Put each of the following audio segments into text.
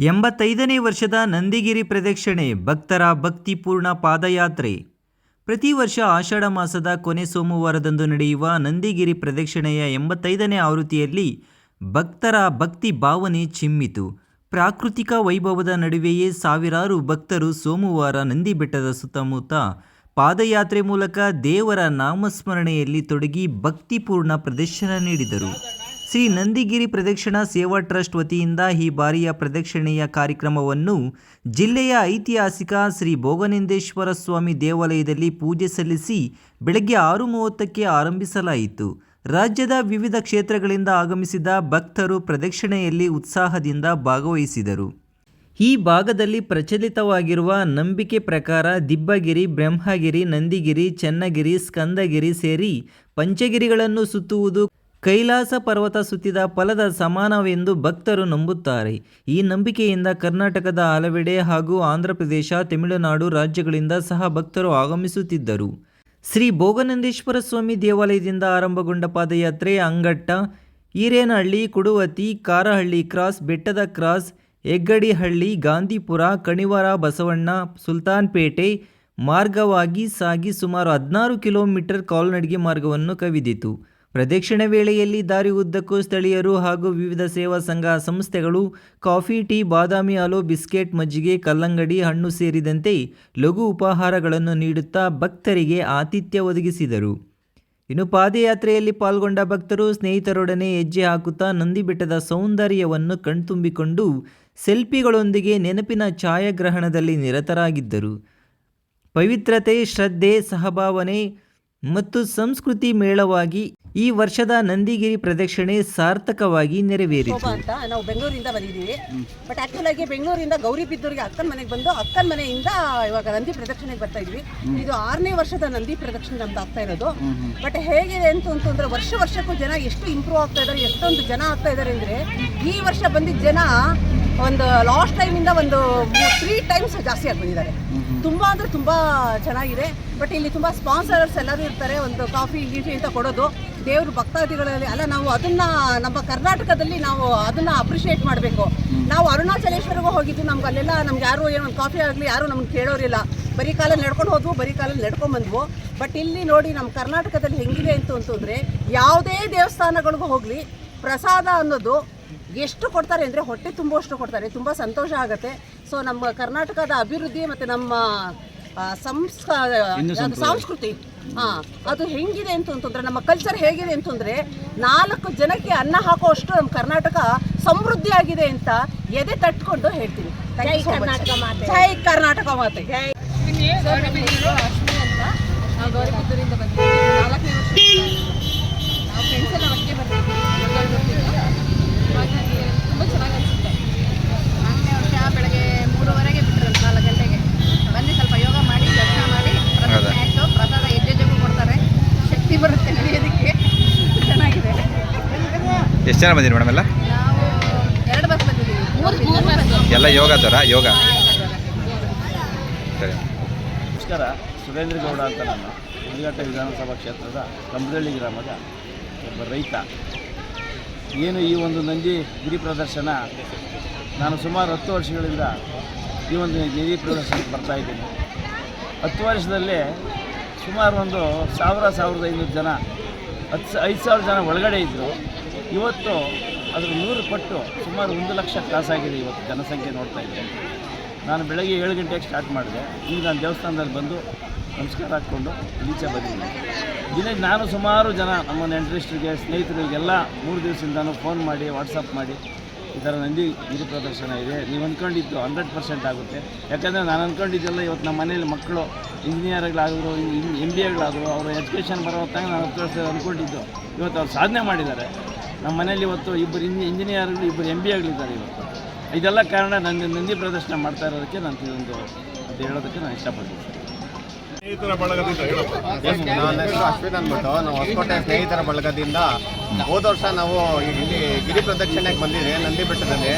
ಎಂಬತ್ತೈದನೇ ವರ್ಷದ ನಂದಿಗಿರಿ ಪ್ರದಕ್ಷಿಣೆ, ಭಕ್ತರ ಭಕ್ತಿಪೂರ್ಣ ಪಾದಯಾತ್ರೆ. ಪ್ರತಿ ವರ್ಷ ಆಷಾಢ ಮಾಸದ ಕೊನೆ ಸೋಮವಾರದಂದು ನಡೆಯುವ ನಂದಿಗಿರಿ ಪ್ರದಕ್ಷಿಣೆಯ ಎಂಬತ್ತೈದನೇ ಆವೃತ್ತಿಯಲ್ಲಿ ಭಕ್ತರ ಭಕ್ತಿ ಭಾವನೆ ಚಿಮ್ಮಿತು. ಪ್ರಾಕೃತಿಕ ವೈಭವದ ನಡುವೆಯೇ ಸಾವಿರಾರು ಭಕ್ತರು ಸೋಮವಾರ ನಂದಿ ಬೆಟ್ಟದ ಸುತ್ತಮುತ್ತ ಪಾದಯಾತ್ರೆ ಮೂಲಕ ದೇವರ ನಾಮಸ್ಮರಣೆಯಲ್ಲಿ ತೊಡಗಿ ಭಕ್ತಿಪೂರ್ಣ ಪ್ರದರ್ಶನ ನೀಡಿದರು. ಶ್ರೀ ನಂದಿಗಿರಿ ಪ್ರದಕ್ಷಿಣಾ ಸೇವಾ ಟ್ರಸ್ಟ್ ವತಿಯಿಂದ ಈ ಬಾರಿಯ ಪ್ರದಕ್ಷಿಣೆಯ ಕಾರ್ಯಕ್ರಮವನ್ನು ಜಿಲ್ಲೆಯ ಐತಿಹಾಸಿಕ ಶ್ರೀ ಭೋಗನಿಂದೇಶ್ವರ ಸ್ವಾಮಿ ದೇವಾಲಯದಲ್ಲಿ ಪೂಜೆ ಸಲ್ಲಿಸಿ ಬೆಳಗ್ಗೆ ಆರು ಮೂವತ್ತಕ್ಕೆ ಆರಂಭಿಸಲಾಯಿತು. ರಾಜ್ಯದ ವಿವಿಧ ಕ್ಷೇತ್ರಗಳಿಂದ ಆಗಮಿಸಿದ ಭಕ್ತರು ಪ್ರದಕ್ಷಿಣೆಯಲ್ಲಿ ಉತ್ಸಾಹದಿಂದ ಭಾಗವಹಿಸಿದರು. ಈ ಭಾಗದಲ್ಲಿ ಪ್ರಚಲಿತವಾಗಿರುವ ನಂಬಿಕೆ ಪ್ರಕಾರ ದಿಬ್ಬಗಿರಿ, ಬ್ರಹ್ಮಗಿರಿ, ನಂದಿಗಿರಿ, ಚನ್ನಗಿರಿ, ಸ್ಕಂದಗಿರಿ ಸೇರಿ ಪಂಚಗಿರಿಗಳನ್ನು ಸುತ್ತುವುದು ಕೈಲಾಸ ಪರ್ವತ ಸುತ್ತಿದ ಫಲದ ಸಮಾನವೆಂದು ಭಕ್ತರು ನಂಬುತ್ತಾರೆ. ಈ ನಂಬಿಕೆಯಿಂದ ಕರ್ನಾಟಕದ ಹಲವೆಡೆ ಹಾಗೂ ಆಂಧ್ರಪ್ರದೇಶ, ತಮಿಳುನಾಡು ರಾಜ್ಯಗಳಿಂದ ಸಹ ಭಕ್ತರು ಆಗಮಿಸುತ್ತಿದ್ದರು. ಶ್ರೀ ಭೋಗನಂದೇಶ್ವರ ಸ್ವಾಮಿ ದೇವಾಲಯದಿಂದ ಆರಂಭಗೊಂಡ ಪಾದಯಾತ್ರೆ ಅಂಗಟ್ಟ, ಹಿರೇನಹಳ್ಳಿ, ಕುಡುವತಿ, ಕಾರಹಳ್ಳಿ ಕ್ರಾಸ್, ಬೆಟ್ಟದ ಕ್ರಾಸ್ ಹೆಗ್ಗಡಿಹಳ್ಳಿ, ಗಾಂಧಿಪುರ, ಕಣಿವರ, ಬಸವಣ್ಣ, ಸುಲ್ತಾನ್ಪೇಟೆ ಮಾರ್ಗವಾಗಿ ಸಾಗಿ ಸುಮಾರು ಹದಿನಾರು ಕಿಲೋಮೀಟರ್ ಕಾಲ್ನಡಿಗೆ ಮಾರ್ಗವನ್ನು ಕವಿದಿತು. ಪ್ರದಕ್ಷಿಣೆ ವೇಳೆಯಲ್ಲಿ ದಾರಿ ಉದ್ದಕ್ಕೂ ಸ್ಥಳೀಯರು ಹಾಗೂ ವಿವಿಧ ಸೇವಾ ಸಂಘ ಸಂಸ್ಥೆಗಳು ಕಾಫಿ, ಟೀ, ಬಾದಾಮಿ ಹಾಲು, ಬಿಸ್ಕೆಟ್, ಮಜ್ಜಿಗೆ, ಕಲ್ಲಂಗಡಿ, ಹಣ್ಣು ಸೇರಿದಂತೆ ಲಘು ಉಪಹಾರಗಳನ್ನು ನೀಡುತ್ತಾ ಭಕ್ತರಿಗೆ ಆತಿಥ್ಯ ಒದಗಿಸಿದರು. ಇನ್ನು ಪಾದಯಾತ್ರೆಯಲ್ಲಿ ಪಾಲ್ಗೊಂಡ ಭಕ್ತರು ಸ್ನೇಹಿತರೊಡನೆ ಹೆಜ್ಜೆ ಹಾಕುತ್ತಾ ನಂದಿ ಬೆಟ್ಟದ ಸೌಂದರ್ಯವನ್ನು ಕಣ್ತುಂಬಿಕೊಂಡು ಸೆಲ್ಫಿಗಳೊಂದಿಗೆ ನೆನಪಿನ ಛಾಯಾಗ್ರಹಣದಲ್ಲಿ ನಿರತರಾಗಿದ್ದರು. ಪವಿತ್ರತೆ, ಶ್ರದ್ಧೆ, ಸಹಭಾವನೆ ಮತ್ತು ಸಂಸ್ಕೃತಿ ಮೇಳವಾಗಿ ಈ ವರ್ಷದ ನಂದಿಗಿರಿ ಪ್ರದಕ್ಷಿಣೆ ಸಾರ್ಥಕವಾಗಿ ನೆರವೇರಿತು. ಅಂತ ನಾವು ಬೆಂಗಳೂರಿಂದ ಬಂದಿದ್ದೀವಿ. ಬಟ್ ಆಕ್ಚುಲ್ ಆಗಿ ಬೆಂಗಳೂರಿಂದ ಗೌರಿಬಿದ್ದೂರಿಗೆ ಅಕ್ಕನ ಮನೆಗೆ ಬಂದು ಅಕ್ಕನ ಮನೆಯಿಂದ ಇವಾಗ ನಂದಿ ಪ್ರದಕ್ಷಿಣೆಗೆ ಬರ್ತಾ ಇದ್ವಿ. ಇದು ಆರನೇ ವರ್ಷದ ನಂದಿ ಪ್ರದಕ್ಷಿಣೆ ನಮ್ದು ಆಗ್ತಾ ಇರೋದು. ಬಟ್ ಹೇಗಿದೆ ಅಂತ ಅಂತಂದ್ರೆ ವರ್ಷ ವರ್ಷಕ್ಕೂ ಜನ ಎಷ್ಟು ಇಂಪ್ರೂವ್ ಆಗ್ತಾ ಇದ್ದಾರೆ ಎಷ್ಟೊಂದು ಜನ ಆಗ್ತಾ ಇದ್ದಾರೆ ಅಂದ್ರೆ ಈ ವರ್ಷ ಬಂದಿದ್ದ ಜನ ಒಂದು ಲಾಸ್ಟ್ ಟೈಮಿಂದ ಒಂದು ತ್ರೀ ಟೈಮ್ಸ್ ಜಾಸ್ತಿ ಆಗಿ ಬಂದಿದ್ದಾರೆ. ತುಂಬಾ ಅಂದ್ರೆ ತುಂಬಾ ಚೆನ್ನಾಗಿದೆ. ಬಟ್ ಇಲ್ಲಿ ತುಂಬಾ ಸ್ಪಾನ್ಸರ್ಸ್ ಎಲ್ಲರೂ ಇರ್ತಾರೆ ಒಂದು ಕಾಫಿ ಗೀಫಿ ಅಂತ ಕೊಡೋದು. ದೇವರು ಭಕ್ತಾದಿಗಳಲ್ಲಿ ಅಲ್ಲ ನಾವು ಅದನ್ನ ನಮ್ಮ ಕರ್ನಾಟಕದಲ್ಲಿ ನಾವು ಅದನ್ನ ಅಪ್ರಿಷಿಯೇಟ್ ಮಾಡಬೇಕು. ನಾವು ಅರುಣಾಚಲೇಶ್ವರಿಗೂ ಹೋಗಿದ್ದು ನಮ್ಗೆ ಅಲ್ಲೆಲ್ಲ ನಮ್ಗೆ ಯಾರು ಏನೋ ಒಂದು ಕಾಫಿ ಆಗಲಿ ಯಾರು ನಮ್ಗೆ ಕೇಳೋರಿಲ್ಲ. ಬರೀ ಕಾಲಲ್ಲಿ ನಡ್ಕೊಂಡು ಹೋದ್ವು ಬರೀ ಕಾಲಲ್ಲಿ ನಡ್ಕೊಂಡು ಬಂದ್ವು. ಬಟ್ ಇಲ್ಲಿ ನೋಡಿ ನಮ್ಮ ಕರ್ನಾಟಕದಲ್ಲಿ ಹೆಂಗಿದೆ ಅಂತ ಅಂತಂದರೆ ಯಾವುದೇ ದೇವಸ್ಥಾನಗಳಿಗೂ ಹೋಗಲಿ ಪ್ರಸಾದ ಅನ್ನೋದು ಎಷ್ಟು ಕೊಡ್ತಾರೆ ಅಂದರೆ ಹೊಟ್ಟೆ ತುಂಬುವಷ್ಟು ಕೊಡ್ತಾರೆ ತುಂಬ ಸಂತೋಷ ಆಗುತ್ತೆ. ಸೊ ನಮ್ಮ ಕರ್ನಾಟಕದ ಅಭಿವೃದ್ಧಿ ಮತ್ತು ನಮ್ಮ ಸಂಸ್ಕ ಸಂಸ್ಕಾರ ಸಂಸ್ಕೃತಿ. ಹಾಂ ಅದು ಹೆಂಗಿದೆ ಅಂತ ಅಂತಂದ್ರೆ ನಮ್ಮ ಕಲ್ಚರ್ ಹೇಗಿದೆ ಅಂತಂದ್ರೆ ನಾಲ್ಕು ಜನಕ್ಕೆ ಅನ್ನ ಹಾಕುವಷ್ಟು ನಮ್ಮ ಕರ್ನಾಟಕ ಸಮೃದ್ಧಿಯಾಗಿದೆ ಅಂತ ಎದೆ ತಟ್ಕೊಂಡು ಹೇಳ್ತೀನಿ. ಜೈ ಕರ್ನಾಟಕ ಮಾತೆ. ಜೈ ಅಂತ ನಾವು ಗೌರಿಬಿದೂರಿಂದ ಬಂದಿದ್ದೀವಿ ನಾಲ್ಕನೇ ವರ್ಷ. ನಾವು ಫ್ರೆಂಡ್ಸ್ ಎಲ್ಲ ಒಟ್ಟಿಗೆ ಬರ್ತಿದ್ವಿ ಹಾಗಾಗಿ ತುಂಬ ಚೆನ್ನಾಗಿ ಅನಿಸುತ್ತೆ ನಾಲ್ಕನೇ ವರ್ಷ ಬೆಳಗ್ಗೆ ಮೂರುವರೆಗೆ ಬಿಟ್ಟರು ನಾಲ್ಕು ಗಂಟೆಗೆ. ಬನ್ನಿ ಸ್ವಲ್ಪ ಯೋಗ ಮಾಡಿ ದರ್ಶನ ಮಾಡಿ ಪ್ರಸಾದ ಆಯಿತು ಪ್ರಸಾದ ಹೆಜ್ಜೆಗೂ ಕೊಡ್ತಾರೆ. ಶಕ್ತಿ ಬರುತ್ತೆ ನಡೆಯೋದಕ್ಕೆ. ಚೆನ್ನಾಗಿದೆ. ಎಷ್ಟು ಜನ ಬಂದಿರಿ ಮೇಡಮ್ ಎಲ್ಲ? ನಾವು ಎರಡು ಬಸ್ ಬಂದಿದ್ದೀವಿ. ಮೂರು ಬಸ್ ಎಲ್ಲ ಯೋಗ ಥರ ಯೋಗ? ಸರಿ. ನಮಸ್ಕಾರ ಸುರೇಂದ್ರ ಗೌಡ ಅಂತ ನಾನು ಹುಲಿಘಟ್ಟ ವಿಧಾನಸಭಾ ಕ್ಷೇತ್ರದ ಕಂಬದಳ್ಳಿ ಗ್ರಾಮದ ಒಬ್ಬ ರೈತ. ಏನು ಈ ಒಂದು ನಂದಿ ಗಿರಿ ಪ್ರದರ್ಶನ ನಾನು ಸುಮಾರು ಹತ್ತು ವರ್ಷಗಳಿಂದ ಈ ಒಂದು ಗಿರಿ ಪ್ರದರ್ಶನಕ್ಕೆ ಬರ್ತಾ ಇದ್ದೀನಿ. ಹತ್ತು ವರ್ಷದಲ್ಲಿ ಸುಮಾರು ಒಂದು ಸಾವಿರ ಸಾವಿರದ ಐನೂರು ಜನ, ಹತ್ತು ಐದು ಸಾವಿರ ಜನ ಒಳಗಡೆ ಇದ್ದರು ಇವತ್ತು ಅದ್ರ ನೂರು ಪಟ್ಟು ಸುಮಾರು ಒಂದು ಲಕ್ಷ ಕ್ರಾಸಾಗಿದೆ ಇವತ್ತು ಜನಸಂಖ್ಯೆ ನೋಡ್ತಾ ಇದ್ದೆ ನಾನು ಬೆಳಗ್ಗೆ ಏಳು ಗಂಟೆಗೆ ಸ್ಟಾರ್ಟ್ ಮಾಡಿದೆ. ಈಗ ನಾನು ದೇವಸ್ಥಾನದಲ್ಲಿ ಬಂದು ನಮಸ್ಕಾರ ಹಾಕ್ಕೊಂಡು ಈಚೆ ಬಂದಿದ್ದೀನಿ. ದಿನ ನಾನು ಸುಮಾರು ಜನ ನಮ್ಮ ನೆಂಟರಿಸ್ಟ್ರಿಗೆ ಸ್ನೇಹಿತರಿಗೆಲ್ಲ ಮೂರು ದಿವಸದಿಂದನೂ ಫೋನ್ ಮಾಡಿ ವಾಟ್ಸಪ್ ಮಾಡಿ ಈ ಥರ ನಂದಿ ಗಿರಿ ಪ್ರದರ್ಶನ ಇದೆ. ನೀವು ಅಂದ್ಕೊಂಡಿದ್ದು ಹಂಡ್ರೆಡ್ ಪರ್ಸೆಂಟ್ ಆಗುತ್ತೆ. ಯಾಕಂದರೆ ನಾನು ಅಂದ್ಕೊಂಡಿದ್ದೆಲ್ಲ ಇವತ್ತು ನಮ್ಮ ಮನೇಲಿ ಮಕ್ಕಳು, ಇಂಜಿನಿಯರ್ಗಳಾದರು ಎಂ ಬಿ ಎಗಳಾದರು ಅವರು ಎಜುಕೇಷನ್ ಬರೋ ಹೊತ್ತಾಗ ನಾನು ಅಂದ್ಕೊಂಡಿದ್ದು ಇವತ್ತು ಅವ್ರು ಸಾಧನೆ ಮಾಡಿದ್ದಾರೆ. ನಮ್ಮ ಮನೇಲಿ ಇವತ್ತು ಇಬ್ಬರು ಇಂಜಿ, ಇಂಜಿನಿಯರ್ಗಳು, ಇಬ್ಬರು ಎಂ ಬಿ ಎಗಳಿದ್ದಾರೆ ಇವತ್ತು. ಇದೆಲ್ಲ ಕಾರಣ ನಂದಿ ನಂದಿ ಪ್ರದರ್ಶನ ಮಾಡ್ತಾ ಇರೋದಕ್ಕೆ ನಾನು ಇದೊಂದು ಅಂತ ಹೇಳೋದಕ್ಕೆ ನಾನು ಇಷ್ಟಪಡ್ತೀನಿ. ನನ್ನ ಹೆಸರು ಅಶ್ವಿನ್ ಅಂದ್ಬಿಟ್ಟು ನಾವು ಹೊಸಕೋಟೆ ಸ್ನೇಹಿತರ ಬಳಗದಿಂದ ಹೋದ ವರ್ಷ ನಾವು ಇಲ್ಲಿ ಗಿರಿ ಪ್ರದಕ್ಷಿಣೆಗೆ ಬಂದಿದೆ ನಂದಿ ಬೆಟ್ಟದಲ್ಲಿ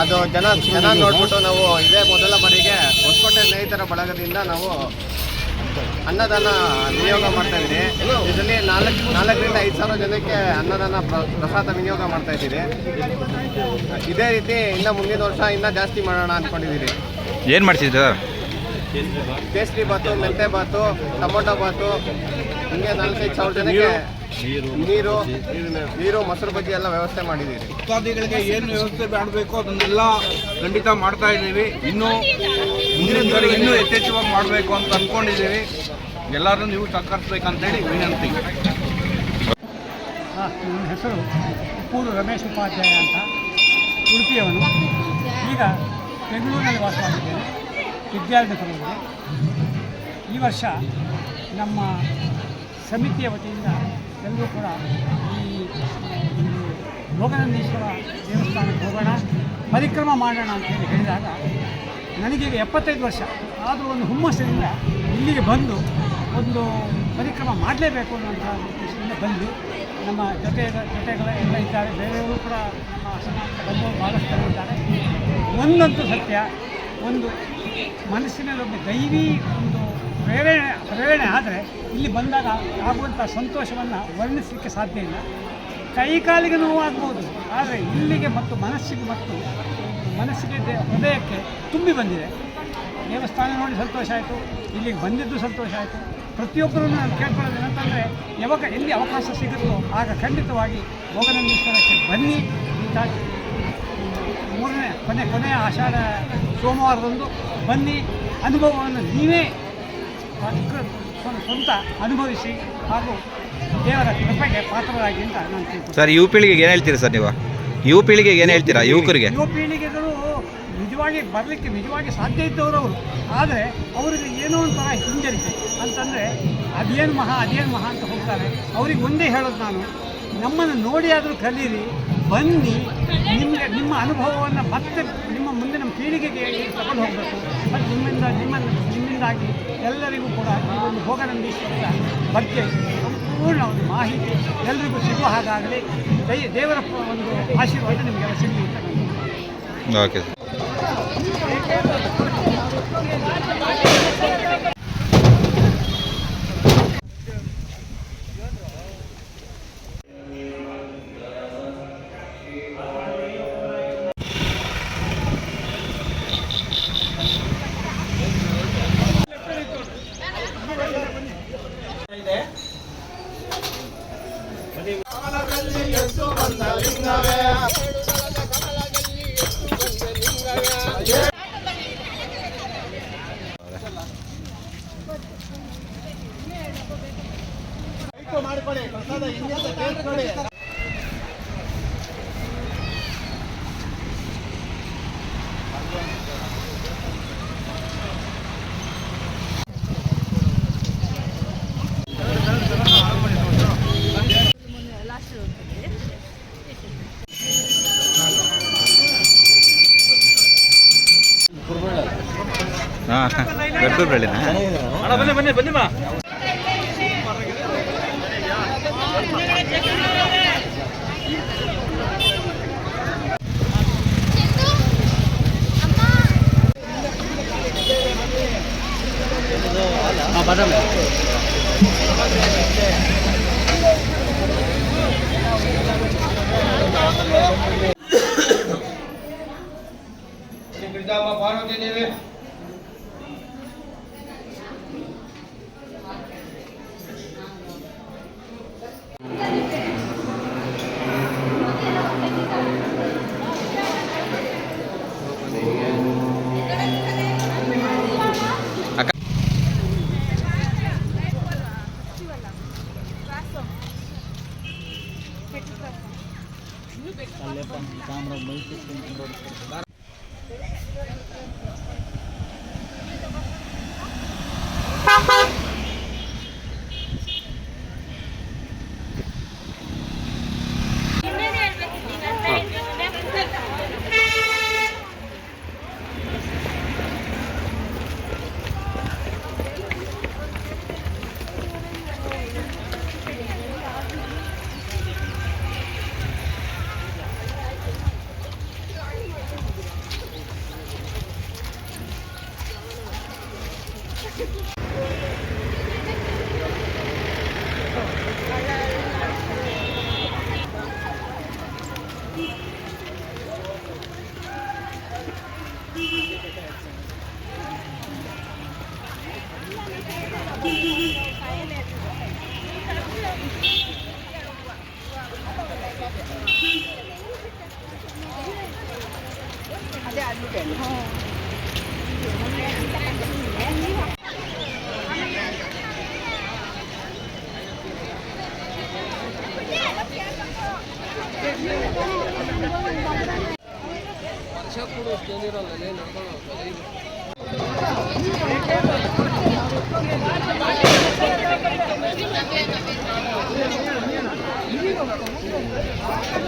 ಅದು ಜನ ಜನ ನೋಡ್ಬಿಟ್ಟು ನಾವು ಇದೇ ಮೊದಲ ಬಾರಿಗೆ ಹೊಸಕೋಟೆ ಸ್ನೇಹಿತರ ಬಳಗದಿಂದ ನಾವು ಅನ್ನದಾನ ವಿನಿಯೋಗ ಮಾಡ್ತಾ ಇದ್ದೀರಿ ಇದರಲ್ಲಿ ನಾಲ್ಕು ನಾಲ್ಕರಿಂದ ಐದು ಸಾವಿರ ಜನಕ್ಕೆ ಅನ್ನದಾನ ಪ್ರ- ಪ್ರಸಾದ ವಿನಿಯೋಗ ಮಾಡ್ತಾ ಇದ್ದೀವಿ. ಇದೇ ರೀತಿ ಇನ್ನು ಮುಂದಿನ ವರ್ಷ ಇನ್ನೂ ಜಾಸ್ತಿ ಮಾಡೋಣ ಅಂದ್ಕೊಂಡಿದ್ದೀರಿ ಏನು ಮಾಡ್ತಿದ್ದೆ ಸರ್ ಕೇಸರಿ ಬಾತು ಮೆಂತೆ ಬಾತು ಟೊಮೊಟೊ ಬಾತು ಹಿಂಗೆ ನಾಲ್ಕೈದು ಸಾವಿರ ಜನಕ್ಕೆ ನೀರು. ನೀರು. ಮೊಸರು ಬಜ್ಜಿ ಎಲ್ಲ ವ್ಯವಸ್ಥೆ ಮಾಡಿದ್ದೀರಿ. ಭಕ್ತಾದಿಗಳಿಗೆ ಏನು ವ್ಯವಸ್ಥೆ ಮಾಡಬೇಕು ಅದನ್ನೆಲ್ಲ ಖಂಡಿತ ಮಾಡ್ತಾ ಇದ್ದೀವಿ. ಇನ್ನೂ ಮುಂದಿನ ಸರಿ ಇನ್ನೂ ಯಥೇಚ್ಛವಾಗಿ ಮಾಡಬೇಕು ಅಂತ ಅಂದ್ಕೊಂಡಿದ್ದೀವಿ ಎಲ್ಲರೂ ನೀವು ಸಹಕರಿಸ್ಬೇಕಂತೇಳಿ ವಿನಂತಿ. ನನ್ನ ಹೆಸರು ಉಪ್ಪೂರು ರಮೇಶ್ ಉಪಾಧ್ಯಾಯ ಅಂತ. ಉಡುಪಿಯವನು. ಈಗ ಬೆಂಗಳೂರಿನಲ್ಲಿ ವಾಸವಾಗಿದ್ದೇನೆ ವಿದ್ಯಾರ್ಥಿಗಳಿಗೆ ಈ ವರ್ಷ ನಮ್ಮ ಸಮಿತಿಯ ವತಿಯಿಂದ ಎಲ್ಲರೂ ಕೂಡ ಈ ಒಂದು ಲೋಕನಂದೀಶ್ವರ ದೇವಸ್ಥಾನಕ್ಕೆ ಹೋಗೋಣ, ಪರಿಕ್ರಮ ಮಾಡೋಣ ಅಂತ ಹೇಳಿ ಹೇಳಿದಾಗ ನನಗೀಗ ಎಪ್ಪತ್ತೈದು ವರ್ಷ. ಆದರೂ ಒಂದು ಹುಮ್ಮಸ್ಸಿನಿಂದ ಇಲ್ಲಿಗೆ ಬಂದು ಒಂದು ಪರಿಕ್ರಮ ಮಾಡಲೇಬೇಕು ಅನ್ನೋಂಥ ಉದ್ದೇಶದಿಂದ ಬಂದು ನಮ್ಮ ಜೊತೆ ಜೊತೆಗಳ ಎಲ್ಲ ಇದ್ದಾರೆ. ಬೇರೆಯವರು ಕೂಡ ನಮ್ಮ ಭಾಳಷ್ಟು ಜನ ಇದ್ದಾರೆ. ಒಂದಂತೂ ಸತ್ಯ. ಒಂದು ಮನಸ್ಸಿನಲ್ಲಿ ಒಂದು ದೈವಿ ಒಂದು ಪ್ರೇರಣೆ ಪ್ರೇರಣೆ ಆದರೆ ಇಲ್ಲಿ ಬಂದಾಗ ಆಗುವಂಥ ಸಂತೋಷವನ್ನು ವರ್ಣಿಸಲಿಕ್ಕೆ ಸಾಧ್ಯ ಇಲ್ಲ. ಕೈ ಕಾಲಿಗೆ ನೋವಾಗ್ಬೋದು ಆದರೆ ಇಲ್ಲಿಗೆ ಮತ್ತು ಮನಸ್ಸಿಗೆ ಮತ್ತು ಮನಸ್ಸಿಗೆ ಹೃದಯಕ್ಕೆ ತುಂಬಿ ಬಂದಿದೆ. ದೇವಸ್ಥಾನ ನೋಡಿ ಸಂತೋಷ ಆಯಿತು, ಇಲ್ಲಿಗೆ ಬಂದಿದ್ದು ಸಂತೋಷ ಆಯಿತು. ಪ್ರತಿಯೊಬ್ಬರನ್ನು ನಾನು ಕೇಳ್ಕೊಳ್ಳೋದು ಏನಂತಂದರೆ, ಯಾವಾಗ ಎಲ್ಲಿ ಅವಕಾಶ ಸಿಗುತ್ತೋ ಆಗ ಖಂಡಿತವಾಗಿ ಭೋಗನಂದೀಶ್ವರಕ್ಕೆ ಬನ್ನಿ. ಇಂಥ ಕೊನೆ ಕೊನೆಯ ಆಷಾಢ ಸೋಮವಾರದಂದು ಬನ್ನಿ ಅನುಭವವನ್ನು ನೀವೇ ಸ್ವ- ಸ್ವ- ಸ್ವಂತ ಅನುಭವಿಸಿ ಹಾಗೂ ದೇವರ ಕೃಪೆಗೆ ಪಾತ್ರರಾಗಿ ಅಂತ ನಾನು. ಸರ್ ಯುವ ಪೀಳಿಗೆಗೆ ಏನು ಹೇಳ್ತೀರಾ ಸರ್ ನೀವು? ಯುವ ಪೀಳಿಗೆಗೆ ಏನು ಹೇಳ್ತೀರಾ ಯುವಕರಿಗೆ? ಯುವ ಪೀಳಿಗೆಗಳು ನಿಜವಾಗಿ ಬರಲಿಕ್ಕೆ ನಿಜವಾಗಿ ಸಾಧ್ಯ ಇದ್ದವರು ಅವರು. ಆದರೆ ಅವರಿಗೆ ಏನೋ ಒಂಥರ ಹಿಂಜರಿಕೆ ಅಂತಂದರೆ ಅದೇನು ಮಹಾ ಅದೇನು ಮಹಾ ಅಂತ ಹೋಗ್ತಾರೆ. ಅವ್ರಿಗೆ ಒಂದೇ ಹೇಳೋದು ನಾನು ನಮ್ಮನ್ನು ನೋಡಿ ಆದರೂ ಕಲೀರಿ ಬನ್ನಿ. ನಿಮಗೆ ನಿಮ್ಮ ಅನುಭವವನ್ನು ಮತ್ತೆ ನಿಮ್ಮ ಮುಂದಿನ ಪೀಳಿಗೆಗೆ ತಗೊಂಡು ಹೋಗಬೇಕು. ಮತ್ತು ನಿಮ್ಮಿಂದ ನಿಮ್ಮ ನಿಮ್ಮಿಂದಾಗಿ ಎಲ್ಲರಿಗೂ ಕೂಡ ಈ ಒಂದು ಭೋಗನಂದೀಶ್ವರದ ಬಗ್ಗೆ ಸಂಪೂರ್ಣ ಒಂದು ಮಾಹಿತಿ ಎಲ್ಲರಿಗೂ ಸಿಗುವ ಹಾಗಾಗಲಿ. ದೈ ದೇವರ ಒಂದು ಆಶೀರ್ವಾದ ನಿಮಗೆಲ್ಲ ಸಿಗಲಿ ಅಂತ ನಾನು ಓಕೆ ಸರ್ ಹಾಂ ಗಡ್ಡೂರು ಬೆಳ್ಳಿನಾ? ಬನ್ನಿ ಬನ್ನಿ ಬನ್ನಿ लेराज मैसे ಮಾ ಪಾರ್ವತಿ ದೇವಿ Thank you.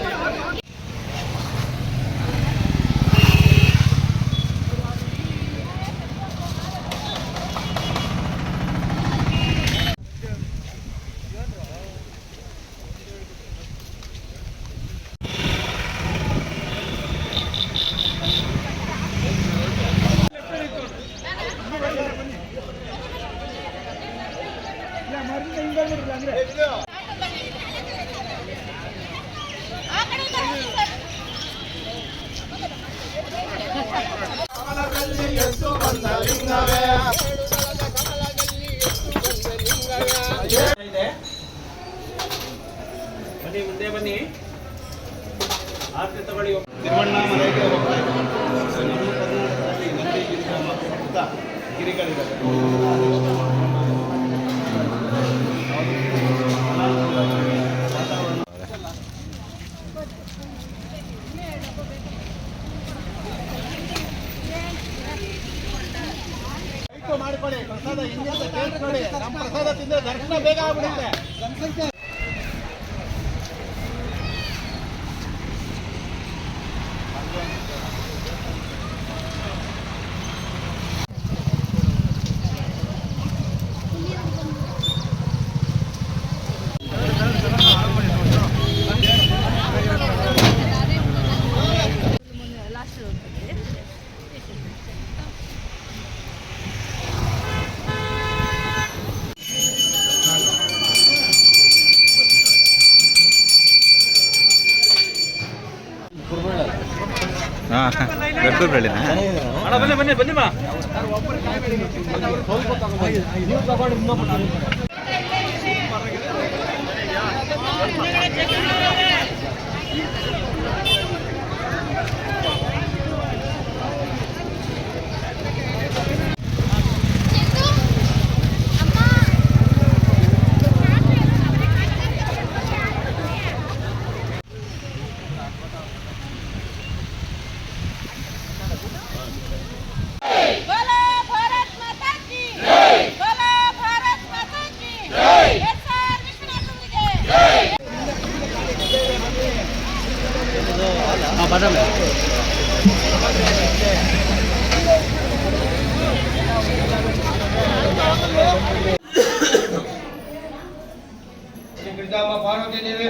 ಬನ್ನಿ ಮುಂದೆ ಬನ್ನಿ. ಆರ್ತಿ ತಗೊಳ್ಳಿ. ತಿರುವಣ್ಣಾಮಲೆಗೆ ಹೋಗ್ತಾ ಇದ್ದೀವಿ ನಮ್ಮ ಕರ್ನಾಟಕದಲ್ಲಿ ನಂದಿ ಗಿರಿಧಾಮ ಸುತ್ತ ಗಿರಿಗಳಿದ್ದಾವೆ ಮಾಡಿಕೊಳ್ಳಿ ಪ್ರಸಾದ ಹಿಂದೆ ಕೇಳ್ಕೊಳ್ಳಿ ನಮ್ಮ ಪ್ರಸಾದ ತಿಂದ್ರೆ ದರ್ಶನ ಬೇಗ ಆಗ್ಬಿಡುತ್ತೆ ಬನ್ನಿ ಬನ್ನಿ ಶ್ರೀ ಗಿರಿಜಾಂಬ ಪಾರ್ವತಿ ದೇವಿ